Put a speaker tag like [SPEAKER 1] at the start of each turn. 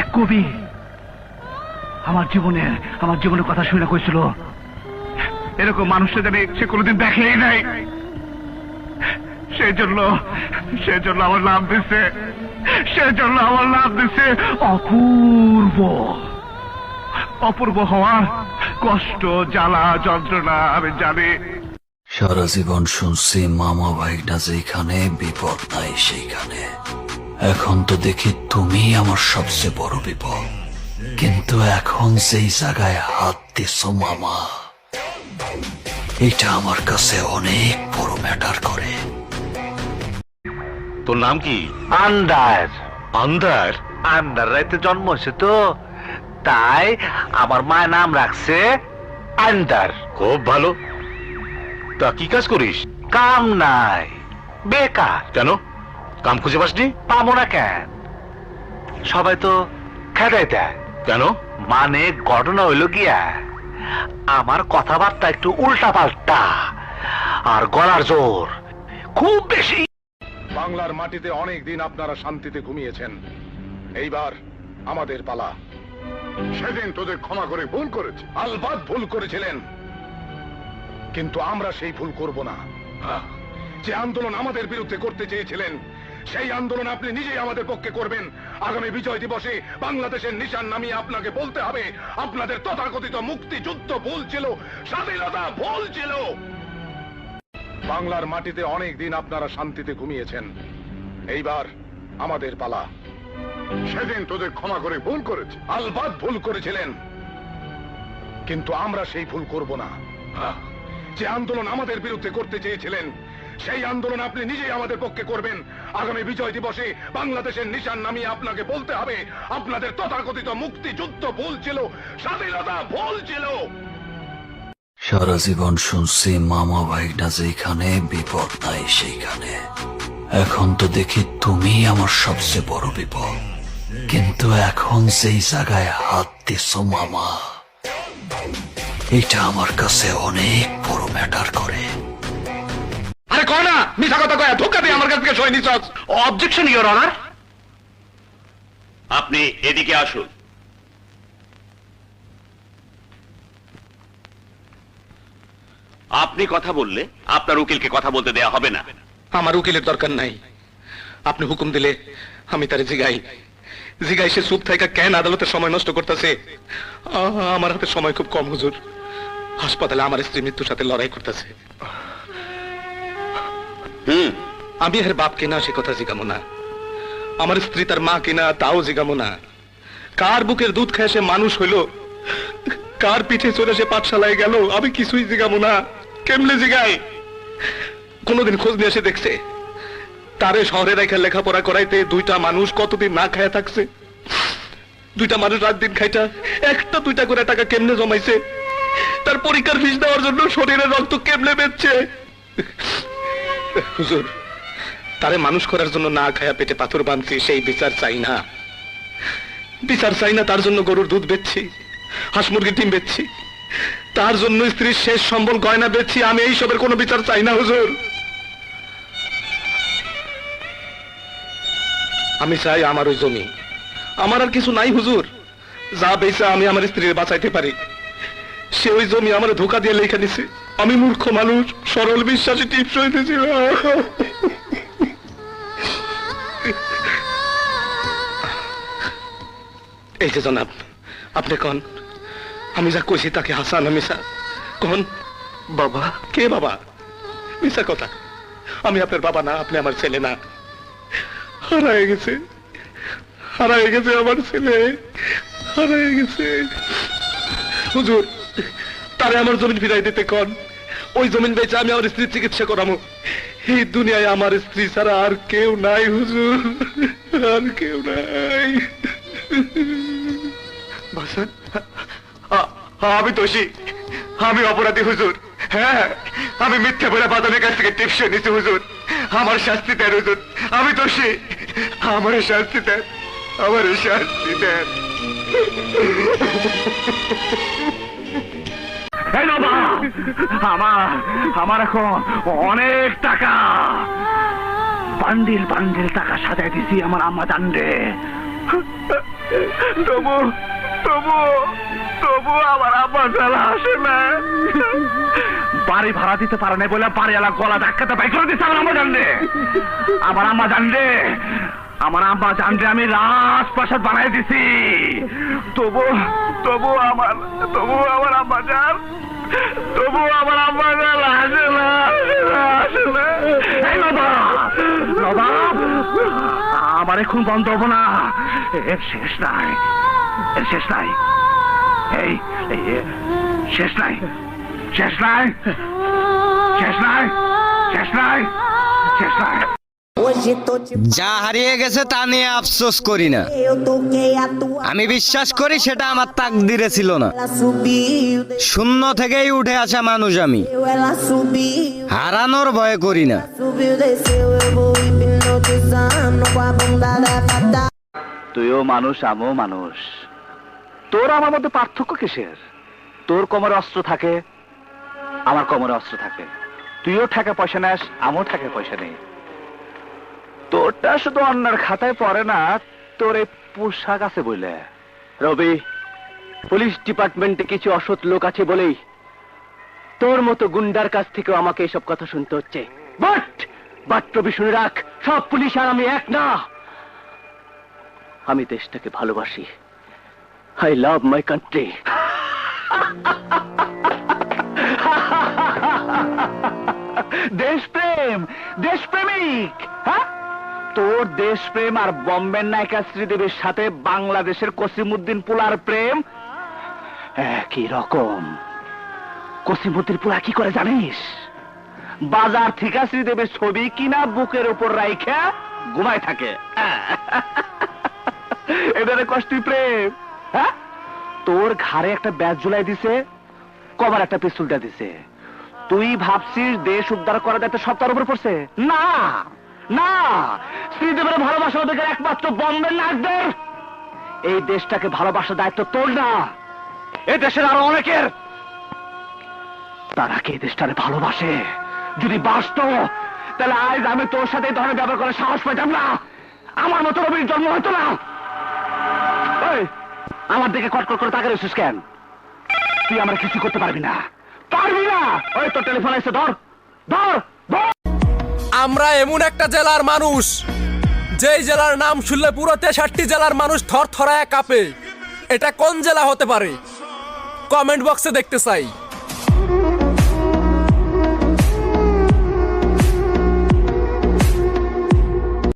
[SPEAKER 1] এক কবি আমার জীবনের আমার জীবনের কথা শুনে কইছিল, এরকম মানুষটা জানি সে কোনোদিন দেখেই নাই। সেই জন্য সেই জন্য আমার নাম দিছে, সেই জন্য আমার নাম দিছে অপূর্ব। অপূর্ব হওয়ার কষ্ট, জ্বালা, যন্ত্রণা আমি জানি।
[SPEAKER 2] সারা জীবন শুনছি মামা ভাইটা যেখানে, বিপদ নাই সেইখানে। এখন তো দেখি তুমি আমার সবচেয়ে বড় বিপদ। কিন্তু এখন সেই জায়গায় হাত দিছ মামা এটা আমার কাছে অনেক বড় ম্যাটার করে।
[SPEAKER 3] তোর নাম কি?
[SPEAKER 4] আন্দার
[SPEAKER 3] আন্দার
[SPEAKER 4] আন্দার রাইতে জন্ম হয়েছে তো। তাই আমার মায়ের নাম রাখছে আন্দার।
[SPEAKER 3] খুব ভালো। তা কি কাজ করিস?
[SPEAKER 4] কাম নাই বেকার।
[SPEAKER 3] কেন? কাম খুঁজে পাসনি?
[SPEAKER 4] পাবো না কেন? সবাই তো খেদাই দেয়।
[SPEAKER 3] কেন?
[SPEAKER 4] মানে ঘটনা হইল গিয়া আমার কথাবার্তা একটু উল্টা পাল্টা আর গলার জোর খুব বেশি।
[SPEAKER 5] বাংলার মাটিতে অনেক দিন আপনারা শান্তিতে ঘুমিয়েছেন। এইবার আমাদের পালা। সেদিন তোদের ক্ষমা করে ভুল করেছে আলবাদ ভুল করেছিলেন। কিন্তু আমরা সেই ভুল করব না। যে আন্দোলন আমাদের বিরুদ্ধে করতে চেয়েছিলেন সেই আন্দোলন আপনি নিজেই আমাদের পক্ষে করবেন। আগামী বিজয় দিবসে বাংলাদেশের নিশান নামিয়ে আপনাকে বলতে হবে, আপনাদের তথাকথিত মুক্তিযুদ্ধ ভুল ছিল, স্বাধীনতা ভুল ছিল। বাংলার মাটিতে অনেক দিন আপনারা শান্তিতে ঘুমিয়েছেন। এইবার আমাদের পালা। সেদিন তোদের ক্ষমা করে ভুল করেছে, আলবাদ ভুল করেছিলেন। কিন্তু আমরা সেই ভুল করব না। যে আন্দোলন আমাদের বিরুদ্ধে করতে চেয়েছিলেন সেই আন্দোলন আপনি নিজেই আমাদের পক্ষে করবেন। আগামী বিজয় দিবসে বাংলাদেশের নিশান নামিয়ে আপনাকে বলতে হবে, আপনাদের তথাকথিত মুক্তিযুদ্ধ ভুল ছিল, স্বাধীনতা ভুল ছিল।
[SPEAKER 2] সারা জীবন শুনছি মামা ভাইটা যেখানে, বিপদ নাই সেইখানে। এখন তো দেখি তুমি আমার সবচেয়ে বড় বিপদ। কিন্তু এখন সেই জায়গায় হাত দিছ মামা এটা আমার কাছে অনেক বড় ম্যাটার করে।
[SPEAKER 5] আরে কয় না? মিশা কথা কয় ধোকা দিয়ে আমার কাছ থেকে সই নিছস
[SPEAKER 4] অবজেকশন ইওর অনার
[SPEAKER 3] আপনি এদিকে আসুন। আপনি কথা বললে আপনার উকিলকে কথা বলতে দেয়া হবে না।
[SPEAKER 6] আমার উকিলের দরকার নাই। আপনি হুকুম দিলে আমি তার জিগাই। জিগাই সে চুপ থাকা কেন আদালতে সময় নষ্ট করতেছে? আমার হাতে সময় খুব কম হুজুর। হাসপাতালে আমার স্ত্রী মৃত্যুর সাথে লড়াই করতেছে।
[SPEAKER 3] হুম।
[SPEAKER 6] আমি এর বাপ কিনা সে কথা জিগামো না। আমার স্ত্রী তার মা কিনা তাও জিগামো না। কার বুকের দুধ খেয়ে সে মানুষ হইল? কার পিঠে চলে সে পাঠশালায় গেল? আমি কিছুই জিগামো না। কেমনে জিগাই? কোনোদিন খোঁজ নিয়ে এসে দেখছে। তারে শহরে রেখে লেখাপড়া করাইতে দুইটা মানুষ কতদিন না খায়া থাকছে? দুইটা মানুষ রাত দিন খাইটা, একটা দুইটা করে টাকা কেমনে জমাইছে? তার পরীক্ষার ফিস দেওয়ার জন্য শরীরের রক্ত কেমনে বেচছে হুজুর, তারে মানুষ করার জন্য না খায়া পেটে পাথর বাঁধছি সেই বিচার চাই না। বিচার চাই না, তার জন্য গরুর দুধ বেচছি, হাঁস মুরগির ডিম বেচছি। তার জন্য স্ত্রীর শেষ সম্বল গয়না বেচছি, আমি এই সবের কোনো বিচার চাই না, হুজুর। আমি চাই আমার ওই জমি। আমার আর কিছু নাই, হুজুর। যা বেচা আমি আমার স্ত্রীর বাঁচাইতে পারি। সে ওই জমি আমার ধোকা দিয়ে লেখা নিছে। আমি মূর্খ মানুষ। সরল বিশ্বাসী টিপস হইতেছিল। এই যে জনাব আপনি কন? আমি যা কইছি তাকে হাসান মিশা কন? বাবা। কে বাবা? মিশা কথা। আমি আপনার বাবা না আপনি আমার ছেলে না। হারায় গেছে। হারায় গেছে আমার ছেলে। হারায় গেছে। হুজুর তারে আমার জমিন ফিরাই দিতে কন? ওই জমিন বেচে আমি আমার স্ত্রীর চিকিৎসা করামো এই দুনিয়ায় আমার স্ত্রী ছাড়া আর কেউ নাই, হুজুর। আর কেউ নাই। ভাসান আমি দোষী। আমি অপরাধী, হুজুর। হ্যাঁ আমি মিথ্যা বলে বাদনের কাছ থেকে টিপস নিছি হুজুর। আমার শাস্তি দেন, হুজুর। আমি দোষী। আমার শাস্তি দেন। আমার শাস্তি দেন।
[SPEAKER 1] আমার আমার এখন অনেক টাকা। বান্ডিল বান্ডিল টাকা সাজাই দিছি আমার আম্মা জানবে
[SPEAKER 7] তবু তবু তবু আমার আসে না। বাড়ি ভাড়া দিতে পারে না বলে বাড়িওয়ালা গলা ধাক্কাতে বাই করে দিচ্ছে আমার আম্মা জানলে আমার আম্মা জানলে আমার আম্মা জানলে আমি রাজপ্রাসাদ বানাই দিছি। তবু তবু আমার তবু আমার আম্মা জান, তবু আমার আম্মা জান আসে না আসে না আমার এখন বন্ধ হব না। এর শেষ নাই, এর শেষ নাই। এই শেষ নাই শেষ নাই শেষ নাই শেষ নাই শেষ নাই।
[SPEAKER 8] যা হারিয়ে গেছে তা নিয়ে আফসোস করি না। আমি বিশ্বাস করি সেটা আমার তাকদিরে ছিল না। শূন্য থেকেই উঠে আসা মানুষ আমি। হারানোর ভয় করি না.
[SPEAKER 1] তুইও মানুষ, আমিও মানুষ। তোর আমার মধ্যে পার্থক্য কিসের? তোর কোমরে অস্ত্র থাকে, আমার কোমরে অস্ত্র থাকে। তুইও টাকা পয়সা নেস, আমিও টাকা পয়সা নেই। তোরটা শুধু অন্যের খাতায় পড়ে না, তোর এই পোশাক আছে বলে
[SPEAKER 9] রবি, পুলিশ ডিপার্টমেন্টে কিছু অসৎ লোক আছে বলেই তোর মতো গুন্ডার কাছ থেকেও আমাকে এসব কথা শুনতে হচ্ছে। বাট! বাট রবি, শুনে রাখ, সব পুলিশ আর আমি এক না। আমি দেশটাকে ভালোবাসি। আই লাভ মাই কান্ট্রি
[SPEAKER 1] দেশপ্রেম, দেশপ্রেমিক হ্যাঁ? তোর দেশপ্রেম আর বম্বের নায়িকা শ্রীদেবীর সাথে বাংলাদেশের কসিমুদ্দিন পুলার প্রেম? একই রকম। কসিমুদ্দিন পুলা কি করে জানিস? বাজার থেকে শ্রীদেবীর ছবি কিনা বুকের উপর রাইখা ঘুমায় থাকে। এটারে কষ্টি প্রেম। হ্যাঁ? তোর ঘাড়ে একটা ব্যাস ঝুলাই দিছে কবার একটা পিস্তুলটা দিছে। তুই ভাবছিস দেশ উদ্ধার করার সব তার উপর পড়ছে? না! না, শ্রীদেবের ভালোবাসার অধিকার একমাত্র বম্বের নায়কদের এই দেশটাকে ভালোবাসার দায়িত্ব তোর না, এই দেশের আরও অনেকের। তারা কি দেশটারে ভালোবাসে? যদি বাসত তাহলে আজ আমি তোর সাথে এই ধরনের ব্যবহার করার সাহস পেতাম না। আমার মতো রবির জন্ম হতো না। আমার দিকে কটকট করে তাকে রয়েছিস কেন? তুই আমরা কিছু করতে পারবি না। পারবি না? ওই তোর টেলিফোন এসে ধর ধর।
[SPEAKER 10] আমরা এমন একটা জেলার মানুষ, যেই জেলার নাম শুনলে পুরো তেষট্টি জেলার মানুষ থর থরায় কাঁপে। এটা কোন জেলা হতে পারে? কমেন্ট বক্সে দেখতে চাই।